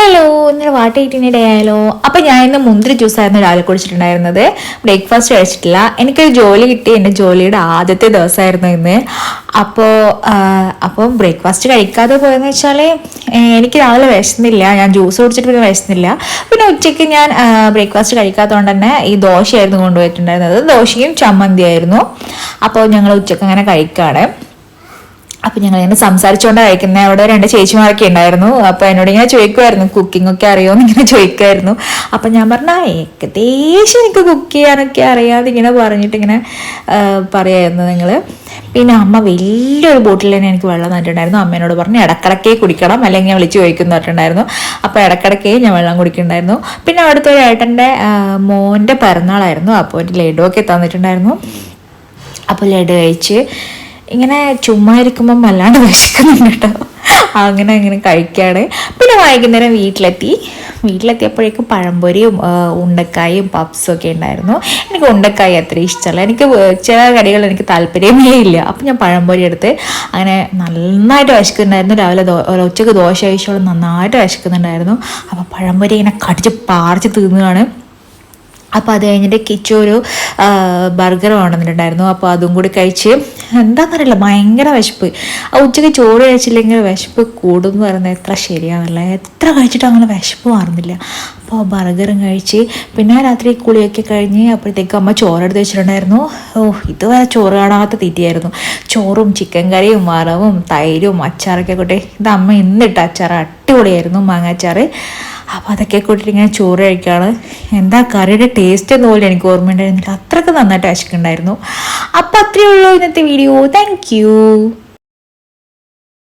Hello ഇന്നലെ what എയ്റ്റിന്റെ day ആയാലോ അപ്പം ഞാൻ ഇന്ന് മുന്തിരി ജ്യൂസ് ആയിരുന്നു രാവിലെ കുടിച്ചിട്ടുണ്ടായിരുന്നത്. ബ്രേക്ക്ഫാസ്റ്റ് കഴിച്ചിട്ടില്ല. എനിക്കൊരു ജോലി കിട്ടി. എന്റെ ജോലിയുടെ ആദ്യത്തെ ദിവസമായിരുന്നു ഇന്ന്. അപ്പോൾ അപ്പോൾ ബ്രേക്ക്ഫാസ്റ്റ് കഴിക്കാതെ പോയെന്ന് വെച്ചാൽ എനിക്ക് രാവിലെ വിശന്നില്ല. ഞാൻ ജ്യൂസ് കുടിച്ചിട്ട് പിന്നെ വിശന്നില്ല. പിന്നെ ഉച്ചയ്ക്ക് ഞാൻ ബ്രേക്ക്ഫാസ്റ്റ് കഴിക്കാത്തതുകൊണ്ട് തന്നെ ഈ ദോശയായിരുന്നു കൊണ്ടുപോയിട്ടുണ്ടായിരുന്നത്. ദോശയും ചമ്മന്തിയായിരുന്നു. അപ്പോൾ ഞങ്ങൾ ഉച്ചയ്ക്ക് അങ്ങനെ കഴിക്കുകയാണ് അപ്പം ഞങ്ങൾ ഇങ്ങനെ സംസാരിച്ചുകൊണ്ട് കഴിക്കുന്നത് അവിടെ രണ്ട് ചേച്ചിമാരൊക്കെ ഉണ്ടായിരുന്നു. അപ്പോൾ എന്നോട് ഇങ്ങനെ ചോദിക്കുമായിരുന്നു കുക്കിംഗ് ഒക്കെ അറിയുമോ ഇങ്ങനെ ചോദിക്കുമായിരുന്നു അപ്പം ഞാൻ പറഞ്ഞ ഏകദേശം എനിക്ക് കുക്ക് ചെയ്യാനൊക്കെ അറിയാതെ ഇങ്ങനെ പറഞ്ഞിട്ട് ഇങ്ങനെ പറയായിരുന്നു നിങ്ങൾ പിന്നെ അമ്മ വലിയൊരു ബോട്ടിൽ തന്നെ എനിക്ക് വെള്ളം തന്നിട്ടുണ്ടായിരുന്നു. അമ്മേനോട് പറഞ്ഞു ഇടക്കിടക്കേ കുടിക്കണം അല്ലെങ്കിൽ ഞാൻ വിളിച്ച് ചോദിക്കുന്നു പറഞ്ഞിട്ടുണ്ടായിരുന്നു. അപ്പോൾ ഇടക്കിടക്കേ ഞാൻ വെള്ളം കുടിക്കുന്നുണ്ടായിരുന്നു. പിന്നെ അവിടുത്തെ ഒരു ഏട്ടന്റെ മോന്റെ പിറന്നാളായിരുന്നു. അപ്പോൾ ഒരു ലഡു ഒക്കെ തന്നിട്ടുണ്ടായിരുന്നു. അപ്പോൾ ലഡു കഴിച്ച് ഇങ്ങനെ ചുമ്മാ ഇരിക്കുമ്പം വല്ലാണ്ട് വിശക്കുന്നുണ്ട് കേട്ടോ. അങ്ങനെ അങ്ങനെ കഴിക്കുകയാണ് പിന്നെ വൈകുന്നേരം വീട്ടിലെത്തി. വീട്ടിലെത്തിയപ്പോഴേക്കും പഴംപൊരിയും ഉണ്ടക്കായും പപ്സും ഒക്കെ ഉണ്ടായിരുന്നു. എനിക്ക് ഉണ്ടക്കായി അത്ര ഇഷ്ടമല്ല. എനിക്ക് ചില കടികൾ എനിക്ക് താല്പര്യമേ ഇല്ല. അപ്പം ഞാൻ പഴംപൊരി എടുത്ത് അങ്ങനെ നന്നായിട്ട് വിശക്കുന്നുണ്ടായിരുന്നു. രാവിലെ ഉച്ചയ്ക്ക് ദോശ കഴിച്ചോളം നന്നായിട്ട് വിശക്കുന്നുണ്ടായിരുന്നു. അപ്പോൾ പഴംപൊരി ഇങ്ങനെ കടിച്ച് പാറിച്ച് തിന്നുകയാണ്. അപ്പോൾ അത് കഴിഞ്ഞിട്ട് കിച്ചു ഒരു ബർഗർ വേണമെന്നുണ്ടായിരുന്നു അപ്പോൾ അതും കൂടി കഴിച്ച് എന്താണെന്നറിയില്ല ഭയങ്കര വിശപ്പ്. ആ ഉച്ചയ്ക്ക് ചോറ് കഴിച്ചില്ലെങ്കിൽ വിശപ്പ് കൂടും എന്ന് പറയുന്നത് എത്ര ശരിയാണല്ലേ എത്ര കഴിച്ചിട്ട് അങ്ങനെ വിശപ്പ് മാറുന്നില്ല. അപ്പോൾ ബർഗറും കഴിച്ച് പിന്നെ രാത്രി കുളിയൊക്കെ കഴിഞ്ഞ് അപ്പോഴത്തേക്ക് അമ്മ ചോറെടുത്ത് വെച്ചിട്ടുണ്ടായിരുന്നു. ഓ ഇതുവരെ ചോറ് കാണാത്ത തീറ്റിയായിരുന്നു. ചോറും ചിക്കൻ കറിയും വറവും തൈരും അച്ചാറൊക്കെ കൊട്ടെ ഇത് അമ്മ ഇന്നിട്ട അച്ചാർ അടിപൊളിയായിരുന്നു മാങ്ങാച്ചാറ് അപ്പോൾ അതൊക്കെ കൂട്ടിയിട്ട് ഇങ്ങനെ ചോറ് കഴിക്കുകയാണ് എന്താ കറിയുടെ ടേസ്റ്റ് എന്ന് പോലും എനിക്ക് ഓർമ്മയുണ്ടായിരുന്നില്ല. അത്രയ്ക്ക് നന്നായിട്ട് വിശക്കുണ്ടായിരുന്നു അപ്പോൾ അത്രയേ ഉള്ളൂ ഇന്നത്തെ വീഡിയോ താങ്ക്